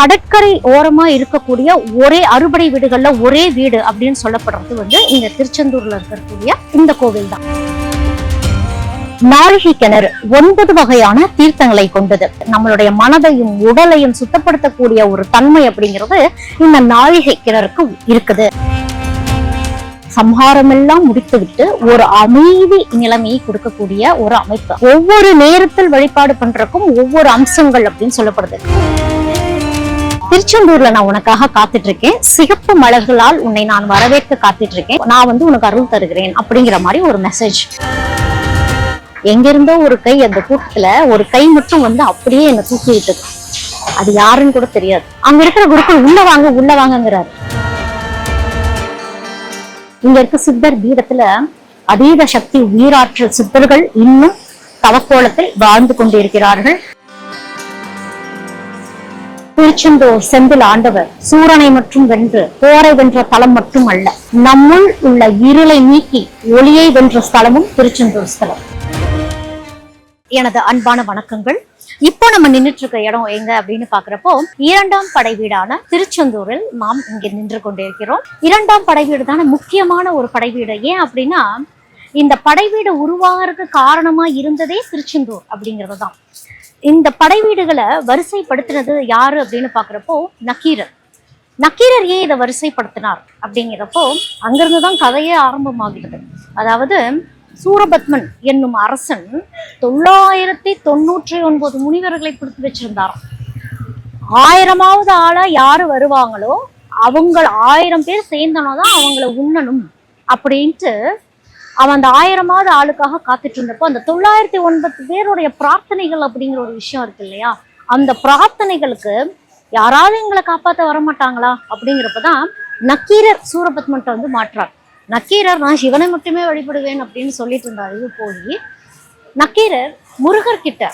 கடற்கரை ஓரமா இருக்கக்கூடிய ஒரே அறுபடை வீடுகள்ல ஒரே வீடு அப்படின்னு சொல்லப்படுறது வந்து இந்த திருச்செந்தூர்ல இருக்கக்கூடிய இந்த கோவில் தான் நாழிகை கிணறு ஒன்பது வகையான தீர்த்தங்களை கொண்டது. நம்மளுடைய மனதையும் உடலையும் சுத்தப்படுத்தக்கூடிய ஒரு தன்மை அப்படிங்கிறது இந்த நாழிகை கிணறுக்கு இருக்குது. சம்ஹாரமெல்லாம் முடித்துவிட்டு ஒரு அமைதி நிலைமையை கொடுக்கக்கூடிய ஒரு அமைப்பு. ஒவ்வொரு நேரத்தில் வழிபாடு பண்றதுக்கும் ஒவ்வொரு அம்சங்கள் அப்படின்னு சொல்லப்படுது. திருச்செந்தூர்ல நான் உனக்காக காத்துட்டு இருக்கேன் சிகப்பு மலர்களால் உன்னை நான் வரவேற்க காத்துட்டு இருக்கேன் நான் வந்து உனக்கு அருள் தருகிறேன் அப்படிங்கிற மாதிரி ஒரு மெசேஜ் எங்கிருந்தோ ஒரு கை அந்த கூட்டத்துல ஒரு கை மட்டும் வந்து அப்படியே என்னை தூக்கிட்டு விட்டது அது யாருன்னு கூட தெரியாது. அங்க இருக்கிற குருக்கள் உள்ள வாங்க உள்ள வாங்கங்கிறாரு. இங்க இருக்க சித்தர் பீடத்துல அதீத சக்தி உயிராற்றல் சித்தர்கள் இன்னும் தவக்கோலத்தில் வாழ்ந்து கொண்டிருக்கிறார்கள். திருச்செந்தூர் செந்தில் ஆண்டவர் சூரனை மற்றும் வென்று போரை வென்ற தலம் மட்டும் அல்ல நம்முள் உள்ள இருளை நீக்கி ஒளியை வென்ற ஸ்தலமும் திருச்செந்தூர் ஸ்தலம். எனது அன்பான வணக்கங்கள். இப்போ நம்ம நின்றுட்டு இருக்க இடம் எங்க அப்படின்னு பாக்குறப்போ இரண்டாம் படை வீடான திருச்செந்தூரில் நாம் இங்க நின்று கொண்டிருக்கிறோம். இரண்டாம் படை வீடு தானே முக்கியமான ஒரு படை வீடு. ஏன் அப்படின்னா இந்த படை வீடு உருவாகிறதுக்கு காரணமா இருந்ததே திருச்செந்தூர் அப்படிங்கிறது தான். இந்த படை வீடுகளை வரிசைப்படுத்தினது யாரு அப்படின்னு பாக்குறப்போ நக்கீரர். நக்கீரர் ஏன் இதை வரிசைப்படுத்தினார் அப்படிங்கிறப்போ அங்கிருந்து தான் கதையே ஆரம்பமாகிறது அதாவது சூரபத்மன் என்னும் அரசன் தொள்ளாயிரத்தி தொண்ணூற்றி ஒன்பது முனிவர்களை பிடித்து வச்சிருந்தாராம். ஆயிரமாவது ஆளா யாரு வருவாங்களோ அவங்க ஆயிரம் பேர் சேர்ந்தனோ தான் அவங்கள உண்ணணும் அப்படின்ட்டு அவன் அந்த ஆயிரமாவது ஆளுக்காக காத்துட்டு இருந்தப்போ அந்த தொள்ளாயிரத்தி ஒன்பது பேருடைய பிரார்த்தனைகள் அப்படிங்கிற ஒரு விஷயம் இருக்கு இல்லையா? அந்த பிரார்த்தனைகளுக்கு யாராவது எங்களை காப்பாற்ற வர மாட்டாங்களா அப்படிங்கிறப்பதான் நக்கீரர் சூரபத்மன்ட்ட வந்து மாற்றார். நக்கீரர் நான் சிவனை மட்டுமே வழிபடுவேன் அப்படின்னு சொல்லிட்டு இருந்தார். இது போய் நக்கீரர் முருகர்கிட்ட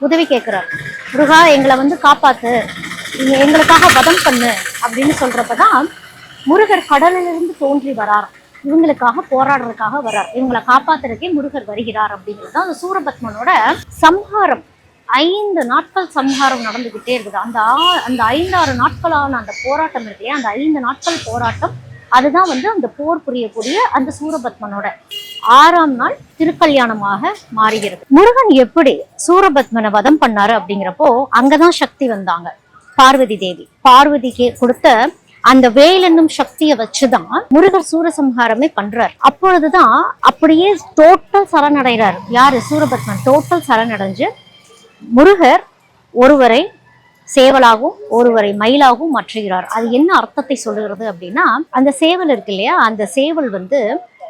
உதவி கேட்குறார் முருகா எங்களை வந்து காப்பாத்து. எங்களுக்காக வதம் பண்ணு அப்படின்னு சொல்றப்பதான் முருகர் கடலிலிருந்து தோன்றி வரார் இவங்களுக்காக போராடுறதுக்காக வர்றார். இவங்களை காப்பாத்துறதுக்கே முருகர் வருகிறார் அப்படிங்கிறது தான் அந்த சூரபத்மனோட சம்ஹாரம். ஐந்து நாட்கள் சம்ஹாரம் நடந்துகிட்டே இருக்குது. அந்த ஆ- அந்த ஐந்தாறு நாட்களான அந்த போராட்டம் இருக்கு இல்லையா அந்த ஐந்து நாட்கள் போராட்டம் அதுதான் வந்து அந்த போர் புரியக்கூடிய அந்த சூரபத்மனோட ஆறாம் நாள் திருக்கல்யாணமாக மாறுகிறது. முருகன் எப்படி சூரபத்மனை வதம் பண்ணாரு அப்படிங்கிறப்போ அங்கதான் சக்தி வந்தாங்க. பார்வதி தேவி. பார்வதிக்கு கொடுத்த அந்த வேல் என்னும் சக்தியை வச்சுதான் முருகர் சூரசம்ஹாரமே பண்றாரு. அப்பொழுதுதான் அப்படியே டோட்டல் சரணடைகிறார் யாரு? சூரபத்மன். டோட்டல் சரணடைஞ்சு முருகர் ஒருவரை சேவலாகவும் ஒருவரை மயிலாகவும் மாற்றுகிறார். அது என்ன அர்த்தத்தை சொல்லுகிறது அப்படின்னா அந்த சேவல் இருக்கு இல்லையா? அந்த சேவல் வந்து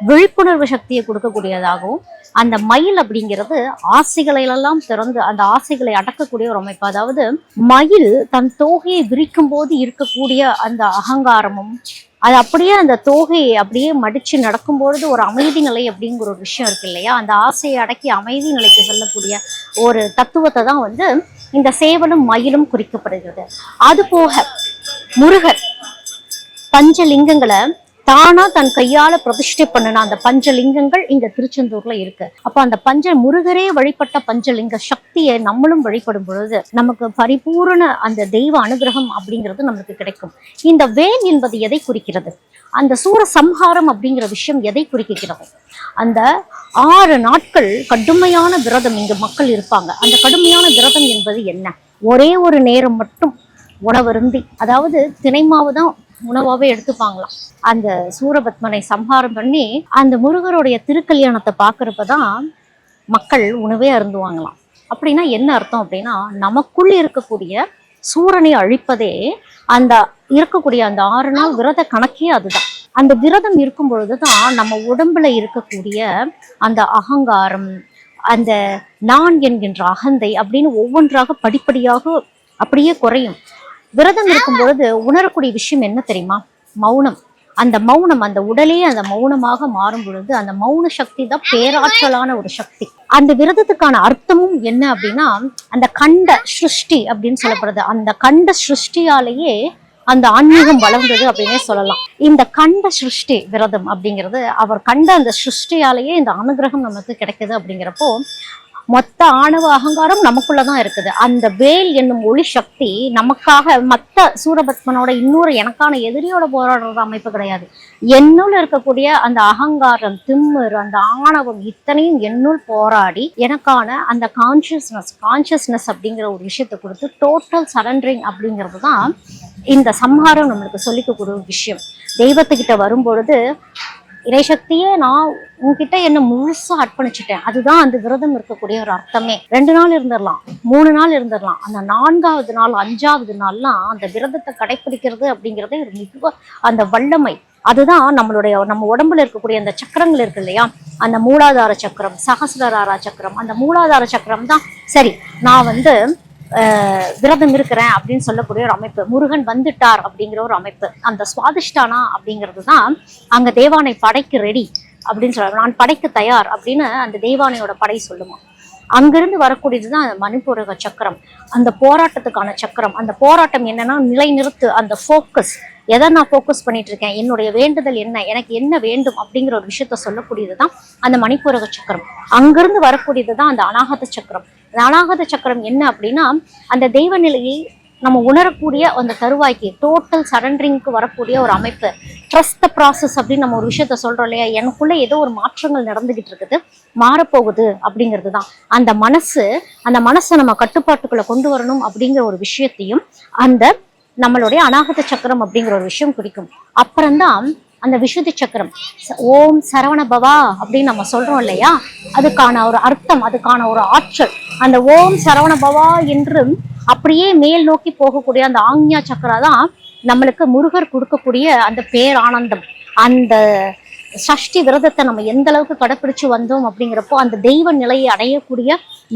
விழிப்புணர்வு சக்தியை கொடுக்கக்கூடியதாகவும் அந்த மயில் அப்படிங்கிறது ஆசைகளை எல்லாம் திறந்து அந்த ஆசைகளை அடக்கக்கூடிய ஒரு அமைப்பு. அதாவது மயில் தன் தோகையை விரிக்கும் போது இருக்கக்கூடிய அந்த அகங்காரமும் அது அப்படியே அந்த தோகையை அப்படியே மடிச்சு நடக்கும் பொழுது ஒரு அமைதி நிலை அப்படிங்கிற ஒரு விஷயம் இருக்கு இல்லையா? அந்த ஆசையை அடக்கி அமைதி நிலைக்கு செல்லக்கூடிய ஒரு தத்துவத்தை தான் வந்து இந்த சேவலும் மயிலும் குறிக்கப்படுகிறது. அது போக முருகர் பஞ்சலிங்கங்களை தானா தன் கையால பிரதிஷ்டை பண்ணின அந்த பஞ்சலிங்கங்கள் இங்க திருச்செந்தூர்ல இருக்கு. அப்ப அந்த பஞ்ச முருகரே வழிபட்ட பஞ்சலிங்க சக்தியை நம்மளும் வழிபடும் பொழுது நமக்கு பரிபூரண அந்த தெய்வ அனுகிரகம் அப்படிங்கிறது நமக்கு கிடைக்கும். இந்த வேல் என்பது எதை குறிக்கிறது? அந்த சூர சம்ஹாரம் அப்படிங்கிற விஷயம் எதை குறிக்கிறது? அந்த ஆறு நாட்கள் கடுமையான விரதம் இங்கு மக்கள் இருப்பாங்க. அந்த கடுமையான விரதம் என்பது என்ன? ஒரே ஒரு நேரம் மட்டும் உணவருந்தி அதாவது தினைமாவு தான் உணவாவே எடுத்துப்பாங்களாம். அந்த சூரபத்மனை சம்ஹாரம் பண்ணி அந்த முருகருடைய திருக்கல்யாணத்தை பார்க்குறப்ப தான் மக்கள் உணவே அருந்துவாங்களாம். அப்படின்னா என்ன அர்த்தம் அப்படின்னா நமக்குள் இருக்கக்கூடிய சூரனை அழிப்பதே அந்த இருக்கக்கூடிய அந்த ஆறு நாள் விரத கணக்கே அதுதான். அந்த விரதம் இருக்கும் பொழுது தான் நம்ம உடம்புல இருக்கக்கூடிய அந்த அகங்காரம் அந்த நான் என்கின்ற அகந்தை அப்படின்னு ஒவ்வொன்றாக படிப்படியாக அப்படியே குறையும். விரதம் இருக்கும் பொழுது உணரக்கூடிய விஷயம் என்ன தெரியுமா? மௌனம். அந்த மௌனம் அந்த உடலே அந்த மௌனமாக மாறும் பொழுது அந்த மௌன சக்தி தான் பேராற்றலான ஒரு சக்தி. அந்த விரதத்துக்கான அர்த்தமும் என்ன அப்படின்னா அந்த கண்ட சிருஷ்டி அப்படின்னு சொல்லப்படுது. அந்த கண்ட சிருஷ்டியாலேயே அந்த ஆன்மீகம் வளர்ந்தது அப்படின்னே சொல்லலாம். இந்த கண்ட சிருஷ்டி விரதம் அப்படிங்கிறது அவர் கண்ட அந்த சிருஷ்டியாலேயே இந்த அனுகிரகம் நமக்கு கிடைக்குது அப்படிங்கிறப்போ மொத்த ஆணவ அகங்காரம் நமக்குள்ளதான் இருக்குது. அந்த வேல் என்னும் ஒளி சக்தி நமக்காக மத்த சூரபத்மனோட இன்னொரு எனக்கான எதிரியோட போராடுற அமைப்பு கிடையாது. என்னுள் இருக்கக்கூடிய அந்த அகங்காரம் திம்மர் அந்த ஆணவம் இத்தனையும் என்னுள் போராடி எனக்கான அந்த கான்சியஸ்னஸ் கான்சியஸ்னஸ் அப்படிங்கிற ஒரு விஷயத்தை கொடுத்து டோட்டல் சரண்டரிங் அப்படிங்கிறது தான் இந்த சம்ஹாரம் நம்மளுக்கு சொல்லிக்கக்கூடிய ஒரு விஷயம். தெய்வத்துக்கிட்ட வரும்பொழுது இறைசக்தியே நான் உங்ககிட்ட என்ன முழுசா அர்ப்பணிச்சிட்டேன். அதுதான் அந்த விரதம் இருக்கக்கூடிய ஒரு அர்த்தமே. ரெண்டு நாள் இருந்துடலாம் மூணு நாள் இருந்துடலாம். அந்த நான்காவது நாள் அஞ்சாவது நாள்லாம் அந்த விரதத்தை கடைப்பிடிக்கிறது அப்படிங்கிறதே ஒரு மிக அந்த வல்லமை. அதுதான் நம்மளுடைய நம்ம உடம்புல இருக்கக்கூடிய அந்த சக்கரங்கள் இருக்கு இல்லையா? அந்த மூலாதார சக்கரம் சகசிரராரா சக்கரம். அந்த மூலாதார சக்கரம் தான் சரி நான் வந்து விரதம் இருக்கிறேன் அப்படின்னு சொல்லக்கூடிய ஒரு அமைப்பு. முருகன் வந்துட்டார் அப்படிங்கிற ஒரு அமைப்பு. அந்த சுவாதிஷ்டானா அப்படிங்கிறது தான் அங்கே தேவானை படைக்கு ரெடி அப்படின்னு சொல்றாங்க. நான் படைக்க தயார் அப்படின்னு அந்த தேவானையோட படை சொல்லுமா. அங்கிருந்து வரக்கூடியது தான் மணிப்பூரக சக்கரம். அந்த போராட்டத்துக்கான சக்கரம். அந்த போராட்டம் என்னன்னா நிலைநிறுத்து அந்த ஃபோக்கஸ் எதை நான் ஃபோக்கஸ் பண்ணிட்டு இருக்கேன் என்னுடைய வேண்டுதல் என்ன? எனக்கு என்ன வேண்டும்? அப்படிங்கிற ஒரு விஷயத்த சொல்லக்கூடியது தான் அந்த மணிப்பூரக சக்கரம். அங்கிருந்து வரக்கூடியது தான் அந்த அனாகத சக்கரம். அந்த அனாகத சக்கரம் என்ன அப்படின்னா அந்த தெய்வ நிலையை நம்ம உணரக்கூடிய அந்த தருவாய்க்கு டோட்டல் சரண்டரிங்க்கு வரக்கூடிய ஒரு அமைப்பு. ட்ரஸ்ட் த ப்ராசஸ் அப்படின்னு நம்ம ஒரு விஷயத்த சொல்கிறோம் இல்லையா? எனக்குள்ளே ஏதோ ஒரு மாற்றங்கள் நடந்துகிட்டு இருக்குது. மாறப்போகுது அப்படிங்கிறது தான் அந்த மனசு அந்த மனசை நம்ம கட்டுப்பாட்டுக்குள்ளே கொண்டு வரணும் அப்படிங்கிற ஒரு விஷயத்தையும் அந்த நம்மளுடைய அநாகத சக்கரம் அப்படிங்கிற ஒரு விஷயம் குறிக்கும். அப்புறம்தான் அந்த விசுத்தி சக்கரம். ஓம் சரவண பவா அப்படின்னு நம்ம சொல்றோம் இல்லையா? அதுக்கான ஒரு அர்த்தம் அதுக்கான ஒரு ஆற்றல். அந்த ஓம் சரவண பவா என்று அப்படியே மேல் நோக்கி போகக்கூடிய அந்த ஆக்ஞா சக்கரா தான் நம்மளுக்கு முருகர் கொடுக்கக்கூடிய அந்த பேரானந்தம். அந்த சஷ்டி விரதத்தை நம்ம எந்த அளவுக்கு கடைப்பிடிச்சு வந்தோம் அப்படிங்கிறப்போ அந்த தெய்வ நிலையை அடையக்கூடிய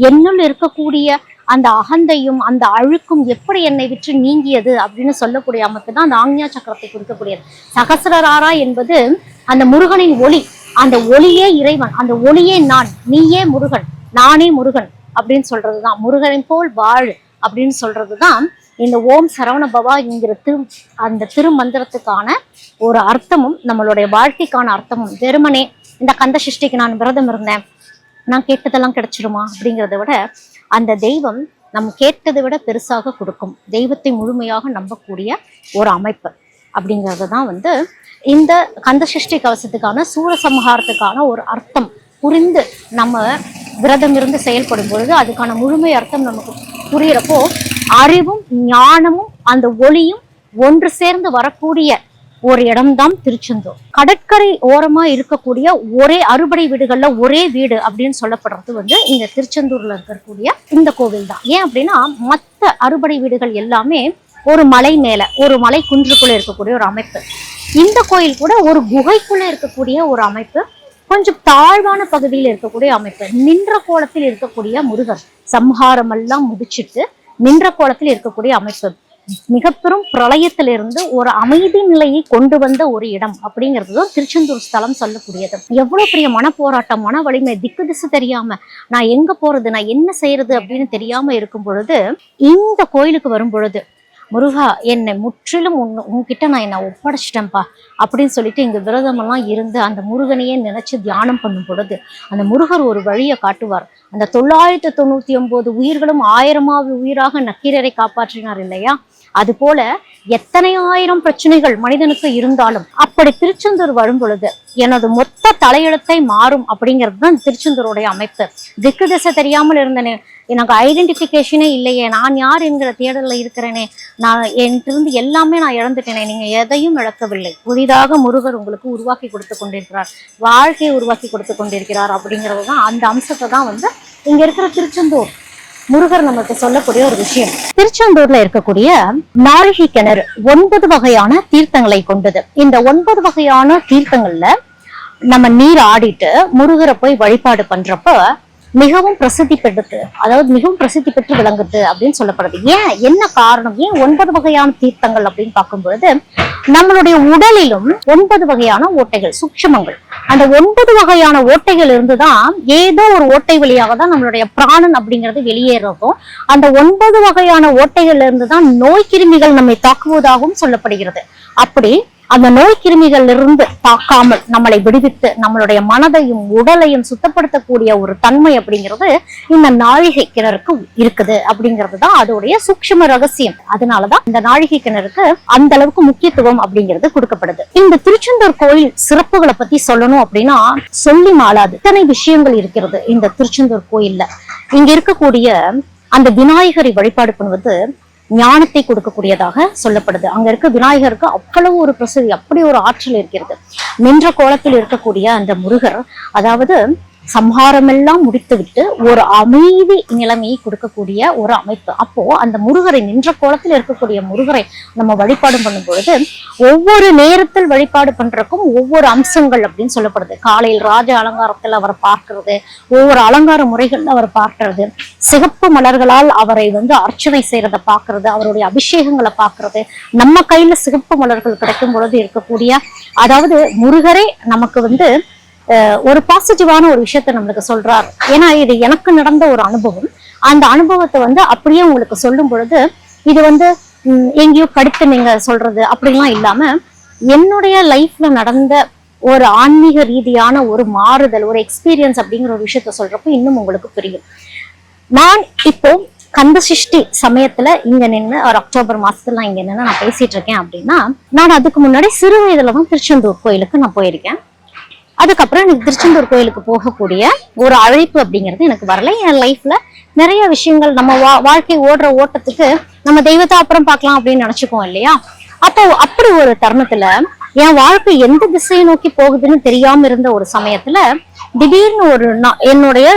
என்னுள் இருக்கக்கூடிய அந்த அகந்தையும் அந்த அழுக்கும் எப்படி என்னை விற்று நீங்கியது அப்படின்னு சொல்லக்கூடிய அமைப்பு தான் அந்த ஆங்யா சக்கரத்தை கொடுக்கக்கூடியது சகசரராரா என்பது அந்த முருகனின் ஒளி. அந்த ஒளியே இறைவன். அந்த ஒளியே நான். நீயே முருகன். நானே முருகன் அப்படின்னு சொல்றதுதான். முருகனின் போல் வாழ் அப்படின்னு சொல்றதுதான் இந்த ஓம் சரவண பவா என்கிற திரு அந்த திருமந்திரத்துக்கான ஒரு அர்த்தமும் நம்மளுடைய வாழ்க்கைக்கான அர்த்தமும். வெறுமனே இந்த கந்த சஷ்டிக்கு நான் விரதம் இருந்தேன் நான் கேட்டதெல்லாம் கிடைச்சிருமா அப்படிங்கிறத விட அந்த தெய்வம் நம்ம கேட்டதை விட பெருசாக கொடுக்கும். தெய்வத்தை முழுமையாக நம்பக்கூடிய ஒரு அமைப்பு அப்படிங்கிறது தான் வந்து இந்த கந்த சஷ்டி கவசத்துக்கான சூரசம்ஹாரத்துக்கான ஒரு அர்த்தம். புரிந்து நம்ம விரதம் இருந்து செயல்படும் பொழுது அதுக்கான முழுமை அர்த்தம் நமக்கு புரியறப்போ அறிவும் ஞானமும் அந்த ஒளியும் ஒன்று சேர்ந்து வரக்கூடிய ஒரு இடம்தான் திருச்செந்தூர். கடற்கரை ஓரமா இருக்கக்கூடிய ஒரே அறுபடை வீடுகள்ல ஒரே வீடு அப்படின்னு சொல்லப்படுறது வந்து இந்த திருச்செந்தூர்ல இருக்கக்கூடிய இந்த கோவில் தான் ஏன் அப்படின்னா மத்த அறுபடை வீடுகள் எல்லாமே ஒரு மலை மேல ஒரு மலை குன்றுக்குள்ள இருக்கக்கூடிய ஒரு அமைப்பு. இந்த கோயில் கூட ஒரு குகைக்குள்ள இருக்கக்கூடிய ஒரு அமைப்பு கொஞ்சம் தாழ்வான பகுதியில் இருக்கக்கூடிய அமைப்பு. நின்ற கோலத்தில் இருக்கக்கூடிய முருகர் சம்ஹாரம் எல்லாம் முடிச்சிட்டு நின்ற கோலத்தில் இருக்கக்கூடிய அமைப்பு. மிக பெரும் பிரளயத்திலிருந்து ஒரு அமைதி நிலையை கொண்டு வந்த ஒரு இடம் அப்படிங்கிறது தான் திருச்செந்தூர் ஸ்தலம் சொல்லக்கூடியது. எவ்வளவு பெரிய மன போராட்டம் மன வலிமை திக்கு திசை தெரியாம நான் எங்க போறது நான் என்ன செய்யறது அப்படின்னு தெரியாம இருக்கும் பொழுது இந்த கோயிலுக்கு வரும் பொழுது முருகா என்னை முற்றிலும் உன் உன்கிட்ட நான் என்னை ஒப்படைச்சிட்டேன்ப்பா. அப்படின்னு சொல்லிட்டு இங்கே விரதமெல்லாம் இருந்து அந்த முருகனையே நினைச்சு தியானம் பண்ணும் பொழுது அந்த முருகர் ஒரு வழியை காட்டுவார். அந்த தொள்ளாயிரத்து தொண்ணூற்றி ஒம்பது உயிர்களும் ஆயிரமாவது உயிராக நக்கீரரை காப்பாற்றினார் இல்லையா? அதுபோல எத்தனை ஆயிரம் பிரச்சனைகள் மனிதனுக்கு இருந்தாலும் அப்படி திருச்செந்தூர் வரும் பொழுது எனது மொத்த தலையெழுத்தை மாறும் அப்படிங்கிறது தான் திருச்செந்தூருடைய அமைப்பு. திக்கு திசை தெரியாமல் இருந்தனே எனக்கு ஐடென்டிஃபிகேஷனே இல்லையே. நான் யார் என்கிற தேடலில் இருக்கிறேனே. நான் என்கிட்ட எல்லாமே நான் இழந்துட்டேனே. நீங்கள் எதையும் இழக்கவில்லை. புதிதாக முருகர் உங்களுக்கு உருவாக்கி கொடுத்து கொண்டிருக்கிறார். வாழ்க்கையை உருவாக்கி கொடுத்து கொண்டிருக்கிறார் அப்படிங்கிறது தான் அந்த அம்சத்தை தான் வந்து இங்கே இருக்கிற திருச்செந்தூர். முருகர் நமக்கு சொல்லக்கூடிய ஒரு விஷயம். திருச்செந்தூர்ல இருக்கக்கூடிய மாளிகை கிணறு ஒன்பது வகையான தீர்த்தங்களை கொண்டது. இந்த ஒன்பது வகையான தீர்த்தங்கள்ல நம்ம நீர் ஆடிட்டு முருகரை போய் வழிபாடு பண்றப்ப மிகவும் பிரசித்தி பெற்றது அதாவது மிகவும் பிரசித்தி பெற்று விளங்குது அப்படின்னு சொல்லப்படுது. ஏன்? என்ன காரணம்? ஏன் ஒன்பது வகையான தீர்த்தங்கள் அப்படின்னு பார்க்கும்பொழுது நம்மளுடைய உடலிலும் ஒன்பது வகையான ஓட்டைகள் சுட்சமங்கள் அந்த ஒன்பது வகையான ஓட்டைகள் இருந்துதான் ஏதோ ஒரு ஓட்டை வழியாக தான் நம்மளுடைய பிராணன் அப்படிங்கிறது வெளியேறதும் அந்த ஒன்பது வகையான ஓட்டைகள்ல இருந்துதான் நோய் கிருமிகள் நம்மை தாக்குவதாகவும் சொல்லப்படுகிறது. அப்படி அந்த நோய் கிருமிகள் இருந்து தாக்காமல் நம்மளை விடுவித்து நம்மளுடைய மனதையும் உடலையும் சுத்தப்படுத்தக்கூடிய ஒரு தன்மை அப்படிங்கிறது இந்த நாழிகை கிணறுக்கு இருக்குது அப்படிங்கிறது தான் அதோடைய சூக்ஷ்ம ரகசியம். அதனாலதான் இந்த நாழிகை கிணறுக்கு அந்த அளவுக்கு முக்கியத்துவம் அப்படிங்கிறது கொடுக்கப்படுது. இந்த திருச்செந்தூர் கோயில் சிறப்புகளை பத்தி சொல்லணும் அப்படின்னா சொல்லி மாளாது. இத்தனை விஷயங்கள் இருக்கிறது இந்த திருச்செந்தூர் கோயில்ல. இங்க இருக்கக்கூடிய அந்த விநாயகரை வழிபாடு பண்ணுவது ஞானத்தை கொடுக்கக்கூடியதாக சொல்லப்படுது. அங்க இருக்க விநாயகருக்கு அவ்வளவு ஒரு பிரசித்தி அப்படி ஒரு ஆற்றல் இருக்கிறது. நின்ற கோலத்தில் இருக்கக்கூடிய அந்த முருகர் அதாவது சம்ஹாரமெல்லாம் முடித்துவிட்டு ஒரு அமைதி நிலைமையை கொடுக்கக்கூடிய ஒரு அமைப்பு. அப்போ அந்த முருகரை நின்ற கோலத்தில் இருக்கக்கூடிய முருகரை நம்ம வழிபாடு பண்ணும் பொழுது ஒவ்வொரு நேரத்தில் வழிபாடு பண்றதுக்கும் ஒவ்வொரு அம்சங்கள் அப்படின்னு சொல்லப்படுது. காலையில் ராஜ அலங்காரத்தில் அவரை பார்க்கறது ஒவ்வொரு அலங்கார முறைகள்ல அவர் பார்க்கறது சிகப்பு மலர்களால் அவரை வந்து அர்ச்சனை செய்யறத பார்க்கறது அவருடைய அபிஷேகங்களை பார்க்கறது. நம்ம கையில சிகப்பு மலர்கள் கிடைக்கும் பொழுது இருக்கக்கூடிய அதாவது முருகரே நமக்கு வந்து ஒரு பாசிட்டிவான ஒரு விஷயத்த நம்மளுக்கு சொல்றாரு. ஏன்னா இது எனக்கு நடந்த ஒரு அனுபவம். அந்த அனுபவத்தை வந்து அப்படியே உங்களுக்கு சொல்லும் பொழுது இது வந்து எங்கேயோ படித்து நீங்க சொல்றது அப்படிலாம் இல்லாம என்னுடைய லைஃப்ல நடந்த ஒரு ஆன்மீக ரீதியான ஒரு மாறுதல் ஒரு எக்ஸ்பீரியன்ஸ் அப்படிங்கிற ஒரு விஷயத்த சொல்றப்போ இன்னும் உங்களுக்கு புரியும். நான் இப்போ கந்த சிருஷ்டி சமயத்துல இங்க நின்று ஒரு அக்டோபர் மாசத்துல இங்க நின்று நான் பேசிட்டு இருக்கேன் அப்படின்னா நான் அதுக்கு முன்னாடி சிறு வயதுல தான் திருச்செந்தூர் கோயிலுக்கு நான் போயிருக்கேன். அதுக்கப்புறம் எனக்கு திருச்செந்தூர் கோயிலுக்கு போகக்கூடிய ஒரு அழைப்பு அப்படிங்கிறது எனக்கு வரல. என் லைஃப்ல நிறைய விஷயங்கள் நம்ம வா வாழ்க்கை ஓடுற ஓட்டத்துக்கு நம்ம தெய்வத்தை அப்புறம் பார்க்கலாம் அப்படின்னு நினைச்சுக்குவோம் இல்லையா? அப்போ அப்படி ஒரு தருணத்துல என் வாழ்க்கை எந்த திசையை நோக்கி போகுதுன்னு தெரியாம இருந்த ஒரு சமயத்துல திடீர்னு ஒரு என்னுடைய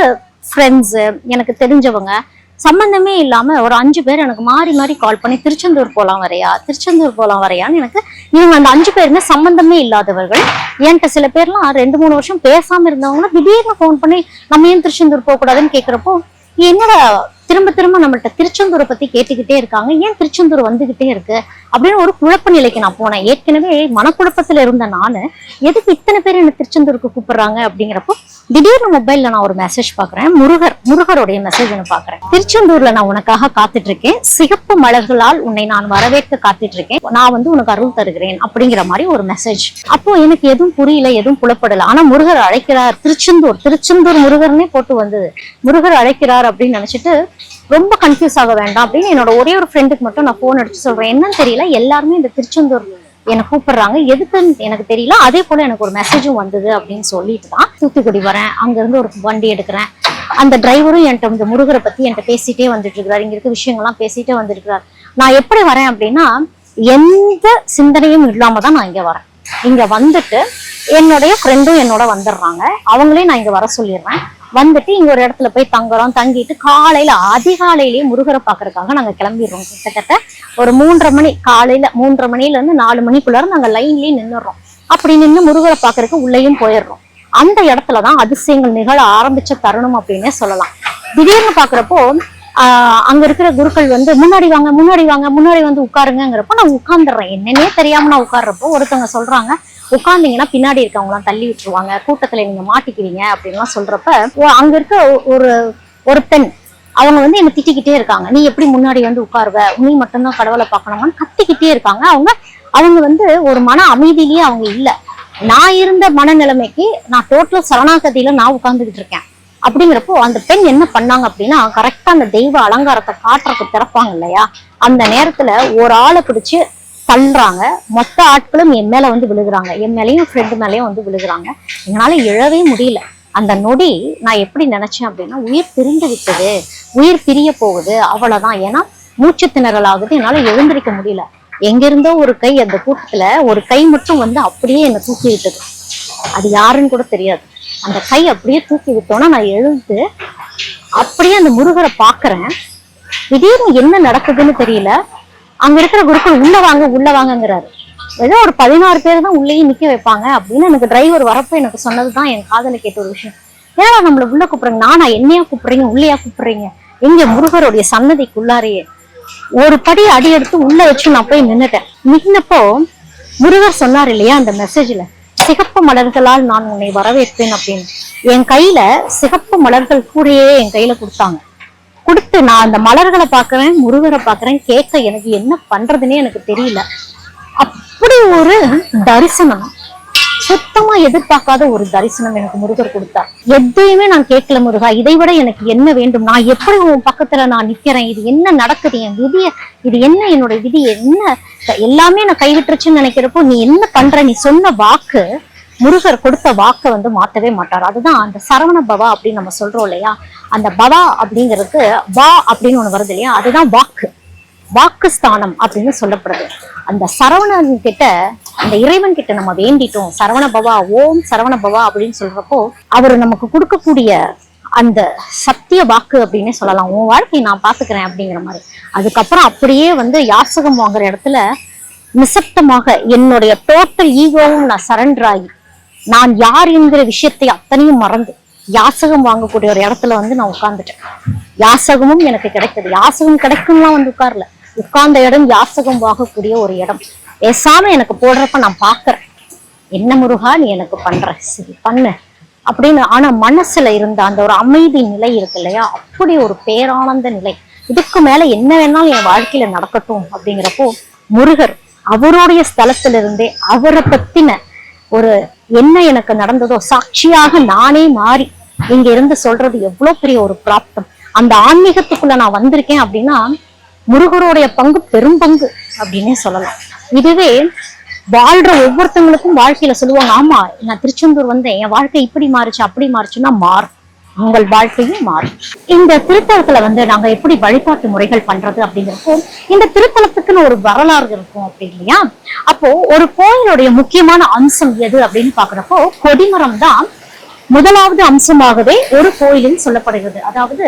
ஃப்ரெண்ட்ஸு எனக்கு தெரிஞ்சவங்க சம்பந்தமே இல்லாம ஒரு அஞ்சு பேர் எனக்கு மாறி மாறி கால் பண்ணி திருச்செந்தூர் போலாம் வரையா திருச்செந்தூர் போலாம் வரையான்னு எனக்கு இவங்க அந்த அஞ்சு பேருமே சம்பந்தமே இல்லாதவர்கள். என்கிட்ட சில பேர்லாம் ரெண்டு மூணு வருஷம் பேசாம இருந்தவங்க திடீர்னு ஃபோன் பண்ணி நம்ம ஏன் திருச்செந்தூர் போக கூடாதுன்னு கேக்குறப்போ என்னடா திரும்ப திரும்ப நம்மள்ட்ட திருச்செந்தூரை பத்தி கேட்டுக்கிட்டே இருக்காங்க. ஏன் திருச்செந்தூர் வந்துகிட்டே இருக்கு? அப்படின்னு ஒரு குழப்ப நிலைக்கு நான் போனேன். ஏற்கனவே மனக்குழப்பத்துல இருந்த நானு எதுக்கு இத்தனை பேர் என்ன திருச்செந்தூருக்கு கூப்பிடுறாங்க? அப்படிங்கிறப்போ திடீர்னு மொபைல்ல நான் ஒரு மெசேஜ் பாக்குறேன் முருகர் முருகருடைய மெசேஜ் பாக்குறேன் திருச்செந்தூர்ல நான் உனக்காக காத்துட்டு இருக்கேன் சிகப்பு மலர்களால் உன்னை நான் வரவேற்க காத்துட்டு இருக்கேன் நான் வந்து உனக்கு அருள் தருகிறேன் அப்படிங்கிற மாதிரி ஒரு மெசேஜ் அப்போ எனக்கு எதுவும் புரியல எதுவும் புலப்படல. ஆனா முருகர் அழைக்கிறார். திருச்செந்தூர் திருச்செந்தூர் முருகர்னே போட்டு வந்தது. முருகர் அழைக்கிறார் அப்படின்னு நினைச்சிட்டு ரொம்ப கன்ஃபியூஸ் ஆக வேண்டாம் அப்படின்னு என்னோட ஒரே ஒரு ஃப்ரெண்டுக்கு மட்டும் நான் ஃபோன் அடிச்சு சொல்றேன். என்னன்னு தெரியல எல்லாருமே இந்த திருச்செந்தூர் என்னை கூப்பிடுறாங்க. எதுக்குன்னு எனக்கு தெரியல. அதே போல எனக்கு ஒரு மெசேஜும் வந்தது அப்படின்னு சொல்லிட்டு தான் தூத்துக்குடி வரேன். அங்கிருந்து ஒரு வண்டி எடுக்கிறேன். அந்த டிரைவரும் என்கிட்ட இந்த முருகரை பத்தி என்கிட்ட பேசிட்டே வந்துட்டு இருக்கிறார். இங்க இருக்க விஷயங்கள்லாம் பேசிட்டே வந்துட்டு நான் எப்படி வரேன் அப்படின்னா எந்த சிந்தனையும் இல்லாம தான் நான் இங்க வரேன். இங்க வந்துட்டு என்னுடைய ஃப்ரெண்டும் என்னோட வந்துடுறாங்க. அவங்களே நான் இங்க வர சொல்லிடுறேன். வந்துட்டு இங்க ஒரு இடத்துல போய் தங்குறோம் தங்கிட்டு காலையில அதிகாலையிலேயே முருகரை பாக்குறதுக்காக நாங்க கிளம்பிடுறோம். கிட்டத்தட்ட ஒரு மூன்றரை மணி காலையில மூன்றரை மணில இருந்து நாலு மணிக்குள்ளார நாங்க லைன்லயே நின்னுடுறோம். அப்படி நின்று முருகரை பாக்குறதுக்கு உள்ளேயும் போயிடுறோம். அந்த இடத்துலதான் அதிசயங்கள் நிகழ ஆரம்பிச்ச தருணம் அப்படின்னே சொல்லலாம். திடீர்னு பாக்குறப்போ அங்க இருக்கிற குருக்கள் வந்து முன்னாடி வாங்க முன்னாடி வாங்க முன்னாடி வந்து உட்காருங்கிறப்ப நான் உட்காந்துடுறேன் என்னன்னே தெரியாம நான் உட்காடுறப்போ ஒருத்தவங்க சொல்றாங்க உட்காந்தீங்கன்னா பின்னாடி இருக்கவங்களாம் தள்ளி விட்டுருவாங்க. கூட்டத்துல நீங்க மாட்டிக்கிறீங்க அப்படின்லாம் சொல்றப்ப அங்க இருக்க ஒ- ஒரு ஒரு பெண் அவங்க வந்து என்ன திட்டிக்கிட்டே இருக்காங்க. நீ எப்படி முன்னாடி வந்து உட்காருவ? நீ மட்டும்தான் கடவுளை பார்க்கணுமான்னு கத்திக்கிட்டே இருக்காங்க. அவங்க அவங்க வந்து ஒரு மன அமைதியிலேயே அவங்க இல்ல. நான் இருந்த மனநிலைமைக்கு நான் டோட்டல் சரணாகதியில நான் உட்கார்ந்துகிட்டு இருக்கேன். அப்படிங்கிறப்போ அந்த பெண் என்ன பண்ணாங்க அப்படின்னா கரெக்டா அந்த தெய்வ அலங்காரத்தை காட்டுறதுக்கு திறப்பாங்க இல்லையா? அந்த நேரத்துல ஒரு ஆளை பிடிச்சு தள்ளுறாங்க. மொத்த ஆட்களும் என் மேல வந்து விழுகுறாங்க. என் மேலயும் ஃப்ரெண்டு மேலயும் வந்து விழுகுறாங்க. என்னால எழவே முடியல. அந்த நொடி நான் எப்படி நினைச்சேன் அப்படின்னா உயிர் பிரிந்து விட்டது. உயிர் பிரிய போகுது. அவ்வளவுதான். ஏன்னா மூச்சு திணறல் ஆகுது என்னால எழுந்திருக்க முடியல. எங்கிருந்தோ ஒரு கை அந்த கூட்டத்துல ஒரு கை மட்டும் வந்து அப்படியே என்னை தூக்கி விட்டது. அது யாருன்னு கூட தெரியாது. அந்த கை அப்படியே தூக்கி விட்டோன்னா நான் எழுந்து அப்படியே அந்த முருகரை பாக்குறேன் திடீர்னு என்ன நடக்குதுன்னு தெரியல. அங்க இருக்கிற குருக்கள் உள்ள வாங்க உள்ள வாங்கங்கிறாரு. ஏதோ ஒரு பதினாறு பேர் தான் உள்ளேயே நிக்க வைப்பாங்க அப்படின்னு எனக்கு டிரைவர் வரப்போ எனக்கு சொன்னதுதான் என் காதல கேட்ட ஒரு விஷயம். ஏன்னா நம்மள உள்ள கூப்பிடுறீங்க? நானா என்னையா கூப்பிடுறீங்க? உள்ளையா கூப்பிடுறீங்க? எங்க முருகருடைய சன்னதிக்குள்ளாரையே. ஒரு படி அடி எடுத்து உள்ள வச்சு நான் போய் நின்னுட்டேன். நின்னப்போ முருகர் சொன்னார் இல்லையா அந்த மெசேஜ்ல சிகப்பு மலர்களால் நான் உன்னை வரவேற்பேன் அப்படின்னு. என் கையில சிகப்பு மலர்கள் கூடயே என் கையில கொடுத்தாங்க. கொடுத்து நான் அந்த மலர்களை பாக்குறேன் முருகரை பாக்குறேன் கேட்க எனக்கு என்ன பண்றதுன்னே எனக்கு தெரியல. அப்படி ஒரு தரிசனம். சுத்தமா எதிர்பார்க்காத ஒரு தரிசனம் எனக்கு முருகர் கொடுத்தார் எதையுமே நான் கேட்கல முருகா. இதை விட எனக்கு என்ன வேண்டும்? நான் எப்படி உன் பக்கத்துல நான் நிக்கிறேன்? இது என்ன நடக்குது? என் விதிய இது என்ன என்னோட விதி என்ன? எல்லாமே நான் கைவிட்டுருச்சுன்னு நினைக்கிறப்போ நீ என்ன பண்ற? நீ சொன்ன வாக்கு முருகர் கொடுத்த வாக்கை வந்து மாற்றவே மாட்டார். அதுதான் அந்த சரவண பவா அப்படின்னு நம்ம சொல்றோம் இல்லையா? அந்த பவா அப்படிங்கிறது வா அப்படின்னு ஒன்று வருது இல்லையா? அதுதான் வாக்கு. வாக்குஸ்தானம் அப்படின்னு சொல்லப்படுது. அந்த சரவணன் கிட்ட அந்த இறைவன் கிட்ட நம்ம வேண்டிட்டோம். சரவண பவா ஓம் சரவண பவா அப்படின்னு சொல்றப்போ அவர் நமக்கு கொடுக்கக்கூடிய அந்த சத்திய வாக்கு அப்படின்னே சொல்லலாம். உன் வாழ்க்கையை நான் பாத்துக்கிறேன் அப்படிங்கிற மாதிரி. அதுக்கப்புறம் அப்படியே வந்து யாசகம் வாங்குற இடத்துல நிசப்தமாக என்னுடைய டோட்டல் ஈகோவும் நான் சரண்டர் ஆகி நான் யார் என்கிற விஷயத்தை அத்தனையும் மறந்து யாசகம் வாங்கக்கூடிய ஒரு இடத்துல வந்து நான் உட்கார்ந்துட்டேன். யாசகமும் எனக்கு கிடைக்குது யாசகம் கிடைக்கும்லாம் வந்து உட்கார்ல. உட்கார்ந்த இடம் யாசகம் வாங்கக்கூடிய ஒரு இடம். பேசாம எனக்கு போடுறப்ப நான் பாக்குறேன் என்ன முருகா நீ எனக்கு பண்ற? சரி பண்ணு. அப்படின்னு ஆனா மனசுல இருந்த அந்த ஒரு அமைதி நிலை இருக்கு இல்லையா? அப்படி ஒரு பேரானந்த நிலை. இதுக்கு மேல என்ன வேணாலும் என் வாழ்க்கையில நடக்கட்டும் அப்படிங்கிறப்போ முருகர் அவருடைய ஸ்தலத்திலிருந்தே அவரை பத்தின ஒரு என்ன எனக்கு நடந்ததோ சாட்சியாக நானே மாறி இங்க இருந்து சொல்றது எவ்வளவு பெரிய ஒரு பிராப்தம். அந்த ஆன்மீகத்துக்குள்ள நான் வந்திருக்கேன் அப்படின்னா முருகருடைய பங்கு பெரும் பங்கு அப்படின்னே சொல்லலாம். இதுவே வாழ்ற ஒவ்வொருத்தவங்களுக்கும் வாழ்க்கையில சொல்லுவாங்க ஆமா நான் திருச்செந்தூர் வந்தேன். என் வாழ்க்கை இப்படி மாறுச்சு அப்படி மாறுச்சுன்னா மாறும். உங்கள் வாழ்க்கையும் மாறும். இந்த திருத்தலத்துல வந்து நாங்க எப்படி வழிபாட்டு முறைகள் பண்றது அப்படிங்கிறப்போ இந்த திருத்தலத்துக்குன்னு ஒரு வரலாறு இருக்கும் அப்படி இல்லையா? அப்போ ஒரு கோயிலுடைய முக்கியமான அம்சம் எது அப்படின்னு பாக்குறப்போ கொடிமரம் தான் முதலாவது அம்சமாகவே ஒரு கோயிலில் சொல்லப்படுகிறது. அதாவது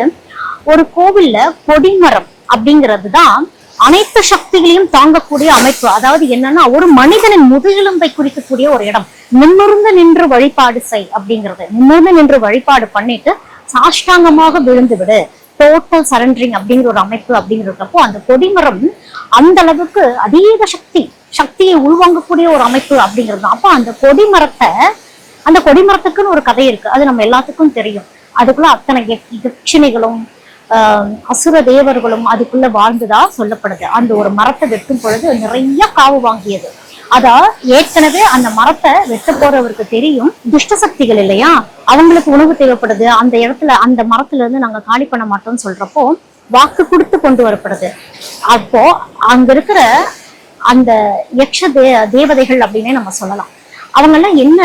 ஒரு கோவில்ல கொடிமரம் அப்படிங்கிறது தான் அனைத்து சக்திகளையும் தாங்கக்கூடிய அமைப்பு. அதாவது என்னன்னா ஒரு மனிதனின் முதுகெலும்பை குறிக்கக்கூடிய ஒரு இடம். நிமிர்ந்து நின்று வழிபாடு செய் அப்படிங்கிறது. நிமிர்ந்து நின்று வழிபாடு பண்ணிட்டு சாஷ்டாங்கமாக விழுந்து விடு டோட்டல் சரண்டரிங் அப்படிங்கிற ஒரு அமைப்பு அப்படிங்கிறப்போ அந்த கொடிமரம் அந்த அளவுக்கு அதீத சக்தி சக்தியை உள்வாங்கக்கூடிய ஒரு அமைப்பு அப்படிங்கிறது அப்போ அந்த கொடிமரத்தை அந்த கொடிமரத்துக்குன்னு ஒரு கதை இருக்கு. அது நம்ம எல்லாத்துக்கும் தெரியும். அதுக்குள்ள அத்தனை யக்- அசுர தேவர்களும் அதுக்குள்ள வாழ்ந்ததா சொல்லப்படுது. அந்த ஒரு மரத்தை வெட்டும் பொழுது நிறைய காவு வாங்கியது. அதா ஏற்கனவே அந்த மரத்தை வெட்ட போறவருக்கு தெரியும். துஷ்ட சக்திகள் இல்லையா? அவங்களுக்கு உணவு தேவைப்படுது. அந்த இடத்துல அந்த மரத்துல இருந்து நாங்க காலி பண்ண மாட்டோம்னு சொல்றப்போ வாக்கு கொடுத்து கொண்டு வரப்படுது. அப்போ அங்க இருக்கிற அந்த யக்ஷ தே தேவதைகள் அப்படின்னே நம்ம சொல்லலாம். அவங்க எல்லாம் என்ன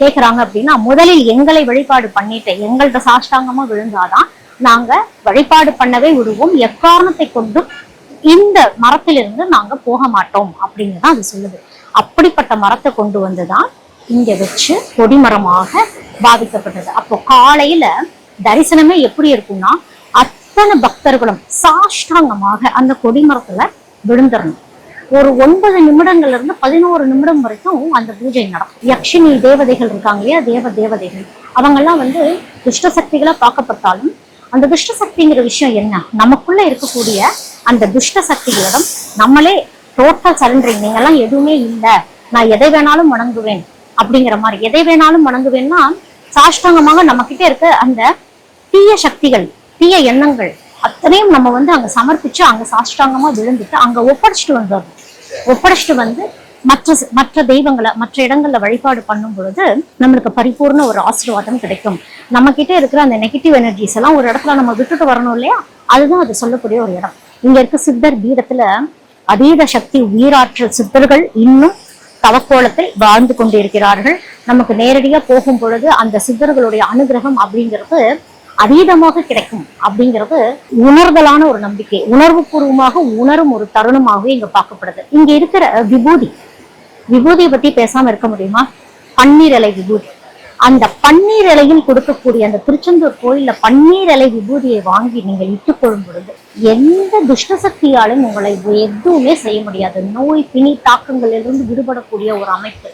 கேக்குறாங்க அப்படின்னா முதலில் எங்களை வழிபாடு பண்ணிட்டு எங்கள்ட்ட சாஷ்டாங்கமா விழுந்தாதான் நாங்க வழிபாடு பண்ணவே விடுவோம். எக்காரணத்தை கொண்டும் இந்த மரத்திலிருந்து நாங்க போக மாட்டோம் அப்படின்னு தான் அது சொல்லுது. அப்படிப்பட்ட மரத்தை கொண்டு வந்துதான் இங்க வச்சு கொடிமரமாக பாதிக்கப்பட்டது அப்போ காலையில தரிசனமே எப்படி இருக்கும்னா அத்தனை பக்தர்களும் சாஷ்டாங்கமாக அந்த கொடிமரத்துல விழுந்துடணும் ஒரு ஒன்பது நிமிடங்கள்ல இருந்து பதினோரு நிமிடம் வரைக்கும் அந்த பூஜை நடக்கும். யக்ஷினி தேவதைகள் இருக்காங்க இல்லையா? தேவ தேவதைகள். அவங்கெல்லாம் வந்து துஷ்ட சக்திகளா பார்க்கப்பட்டாலும் அந்த துஷ்ட சக்திங்கிற விஷயம் என்ன? நமக்குள்ள இருக்கக்கூடிய அந்த துஷ்ட சக்திகளிடம் நம்மளே டோட்டல் சரண்டரிங் நீங்கெல்லாம் எதுவுமே இல்லை. நான் எதை வேணாலும் வணங்குவேன் அப்படிங்கிற மாதிரி. எதை வேணாலும் வணங்குவேன்னா சாஷ்டாங்கமாக நம்ம கிட்ட இருக்க அந்த தீய சக்திகள் தீய எண்ணங்கள் அத்தனையும் நம்ம வந்து அங்க சமர்ப்பிச்சு அங்க சாஷ்டாங்கமா விழுந்துட்டு அங்க ஒப்படைச்சிட்டு வந்துடுறோம் ஒப்படைச்சிட்டு வந்து மற்ற மற்ற தெய்வங்களை மற்ற இடங்கள்ல வழிபாடு பண்ணும் பொழுது நம்மளுக்கு பரிபூர்ண ஒரு ஆசீர்வாதம் கிடைக்கும். நம்ம கிட்ட இருக்கிற அந்த நெகட்டிவ் எனர்ஜிஸ் எல்லாம் ஒரு இடத்துல நம்ம விட்டுட்டு வரணும் இல்லையா? அதுதான் அது சொல்லக்கூடிய ஒரு இடம். இங்க இருக்க சித்தர் பீடத்துல அதீத சக்தி உயிராற்றல் சித்தர்கள் இன்னும் தவக்கோலத்தை வாழ்ந்து கொண்டிருக்கிறார்கள். நமக்கு நேரடியா போகும் பொழுது அந்த சித்தர்களுடைய அனுகிரகம் அப்படிங்கிறது அதீதமாக கிடைக்கும் அப்படிங்கிறது உணர்தலான ஒரு நம்பிக்கை. உணர்வு பூர்வமாக உணரும் ஒரு தருணமாகவே இங்க பார்க்கப்படுது. இங்க இருக்கிற விபூதி விபூதியை பத்தி பேசாம இருக்க முடியுமா? பன்னீர் இலை விபூதி. அந்த பன்னீர் இலையில் கொடுக்கக்கூடிய அந்த திருச்செந்தூர் கோயில்ல பன்னீர் இலை விபூதியை வாங்கி நீங்கள் இட்டுக் கொள்ளும் பொழுது எந்த துஷ்ட சக்தியாலும் உங்களை எதுவுமே செய்ய முடியாது. நோய் பிணி தாக்கங்களிலிருந்து விடுபடக்கூடிய ஒரு அமைப்பு.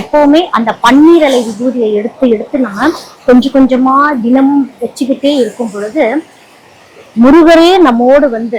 எப்பவுமே அந்த பன்னீர் இலை விபூதியை எடுத்து எடுத்து நம்ம கொஞ்சம் கொஞ்சமா தினமும் வச்சுக்கிட்டே இருக்கும் பொழுது முருகரே நம்மோடு வந்து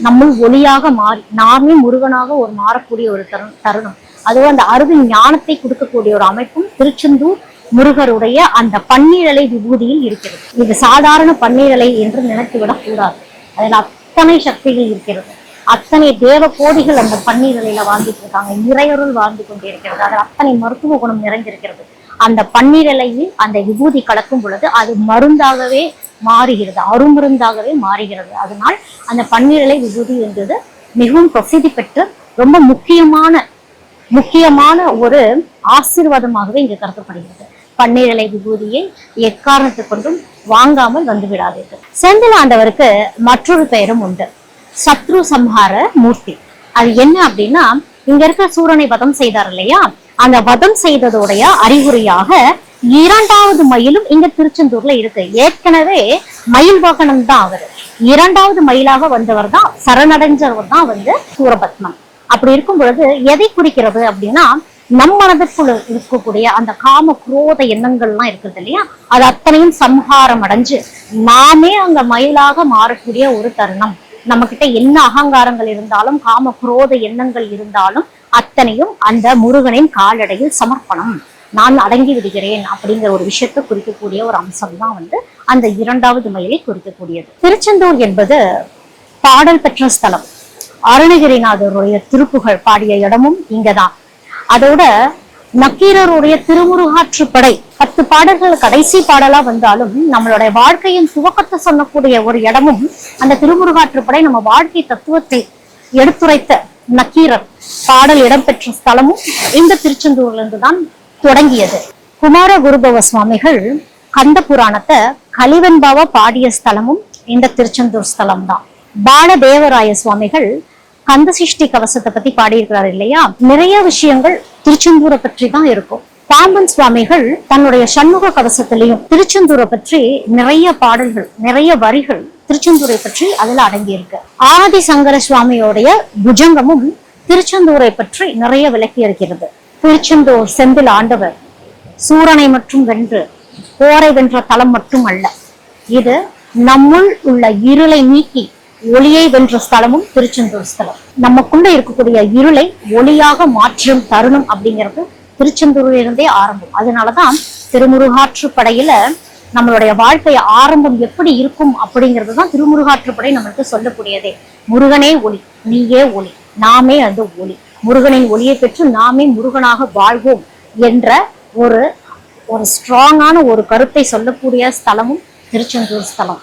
நம்முள் ஒளியாக மாறி நாமே முருகனாக ஒரு மாறக்கூடிய ஒரு தரு தருணம். அதுவும் அந்த அறுதி ஞானத்தை கொடுக்கக்கூடிய ஒரு அமைப்பும் திருச்செந்தூர் முருகருடைய அந்த பன்னீரலை விபூதியில் இருக்கிறது. இது சாதாரண பன்னீரலை என்று நினைத்துவிடக் கூடாது அதில் அத்தனை சக்திகள் இருக்கிறது. அத்தனை தேவ கோடிகள் அந்த பன்னீரலையில வாழ்ந்துட்டு இருக்காங்க இறையொருள் வாழ்ந்து கொண்டிருக்கிறது. அதில் அத்தனை மருத்துவ குணம் நிறைந்திருக்கிறது. அந்த பன்னீரலையில் அந்த விபூதி கலக்கும் பொழுது அது மருந்தாகவே மாறுகிறது. அருமருந்தாகவே மாறுகிறது. அதனால் அந்த பன்னீரலை விபூதி என்பது மிகவும் பிரசித்தி பெற்று ரொம்ப முக்கியமான முக்கியமான ஒரு ஆசீர்வாதமாகவே இங்கு கருதப்படுகிறது. பன்னீரலை விபூதியை எக்காரணத்தை கொண்டும் வாங்காமல் வந்து விடாதீர்கள். செந்தில் ஆண்டவருக்கு மற்றொரு பெயரும் உண்டு. சத்ரு சம்ஹார மூர்த்தி. அது என்ன அப்படின்னா இங்க இருக்கிற சூரனை வதம் செய்தார் இல்லையா? அந்த வதம் செய்ததோடைய அறிகுறியாக இரண்டாவது மயிலும் இங்க திருச்செந்தூர்ல இருக்கு. ஏற்கனவே மயில் வாகனம் தான் அவர். இரண்டாவது மயிலாக வந்தவர் தான் சரணடைஞ்சவர் தான் வந்து சூரபத்மன். அப்படி இருக்கும் பொழுது எதை குறிக்கிறது அப்படின்னா நம் மனதிற்குள் இருக்கக்கூடிய அந்த காம குரோத எண்ணங்கள்லாம் இருக்குது இல்லையா? அது அத்தனையும் சம்ஹாரம் அடைஞ்சு நாமே அங்க மயிலாக மாறக்கூடிய ஒரு தருணம். நம்ம கிட்ட என்ன அகங்காரங்கள் இருந்தாலும் காம குரோத எண்ணங்கள் இருந்தாலும் அத்தனையும் அந்த முருகனின் காலடையில் சமர்ப்பணம். நான் அடங்கி விடுகிறேன் அப்படிங்கிற ஒரு விஷயத்தை குறிக்கக்கூடிய ஒரு அம்சம் தான் வந்து அந்த இரண்டாவது மயிலை குறிக்கக்கூடியது. திருச்செந்தூர் என்பது பாடல் பெற்ற ஸ்தலம். அருணகிரிநாதருடைய திருப்புகழ் பாடிய இடமும் இங்கதான். அதோட நக்கீரருடைய திருமுருகாற்றுப்படை பத்து பாடல்கள் கடைசி பாடலா வந்தாலும் நம்மளுடைய வாழ்க்கையின் துவக்கத்தை சொல்லக்கூடிய ஒரு இடமும் அந்த திருமுருகாற்றுப்படை நம்ம வாழ்க்கை தத்துவத்தை எடுத்துரைத்த நக்கீரர் பாடல் இடம்பெற்ற ஸ்தலமும் இந்த திருச்செந்தூர்ல இருந்து தான் தொடங்கியது. குமார குருபவ சுவாமிகள் கந்த புராணத்தை கலிவன்பாவா பாடிய ஸ்தலமும் இந்த திருச்செந்தூர் ஸ்தலம் தான் பாலதேவராய சுவாமிகள் கந்த சிருஷ்டி கவசத்தை பத்தி பாடியிருக்கிறார் இல்லையா? நிறைய விஷயங்கள் திருச்செந்தூரை பற்றி தான் இருக்கும். பாம்பன் சுவாமிகள் தன்னுடைய சண்முக கவசத்திலையும் திருச்செந்தூரை பற்றி நிறைய பாடல்கள் நிறைய வரிகள் திருச்செந்தூரை பற்றி அதுல அடங்கியிருக்கு. ஆதி சங்கர சுவாமியோடைய புஜங்கமும் திருச்செந்தூரை பற்றி நிறைய விளக்கி இருக்கிறது திருச்செந்தூர் செந்தில் ஆண்டவர் சூரனை மற்றும் வென்று போரை வென்ற தலம் மட்டும் அல்ல. இது நம்முள் உள்ள இருளை நீக்கி ஒளியை வென்ற ஸ்தலமும் திருச்செந்தூர் ஸ்தலம். நமக்குள்ள இருக்கக்கூடிய இருளை ஒளியாக மாற்றும் தருணம் அப்படிங்கிறது திருச்செந்தூரில் இருந்தே ஆரம்பம். அதனாலதான் திருமுருகாற்றுப்படையில நம்மளுடைய வாழ்க்கை ஆரம்பம் எப்படி இருக்கும் அப்படிங்கிறது தான் திருமுருகாற்றுப்படை நம்மளுக்கு சொல்லக்கூடியதே. முருகனே ஒளி நீயே ஒளி நாமே அந்த ஒளி. முருகனின் ஒளியை பெற்று நாமே முருகனாக வாழ்வோம் என்ற ஒரு ஒரு ஸ்ட்ராங்கான ஒரு கருத்தை சொல்லக்கூடிய ஸ்தலமும் திருச்செந்தூர் ஸ்தலம்.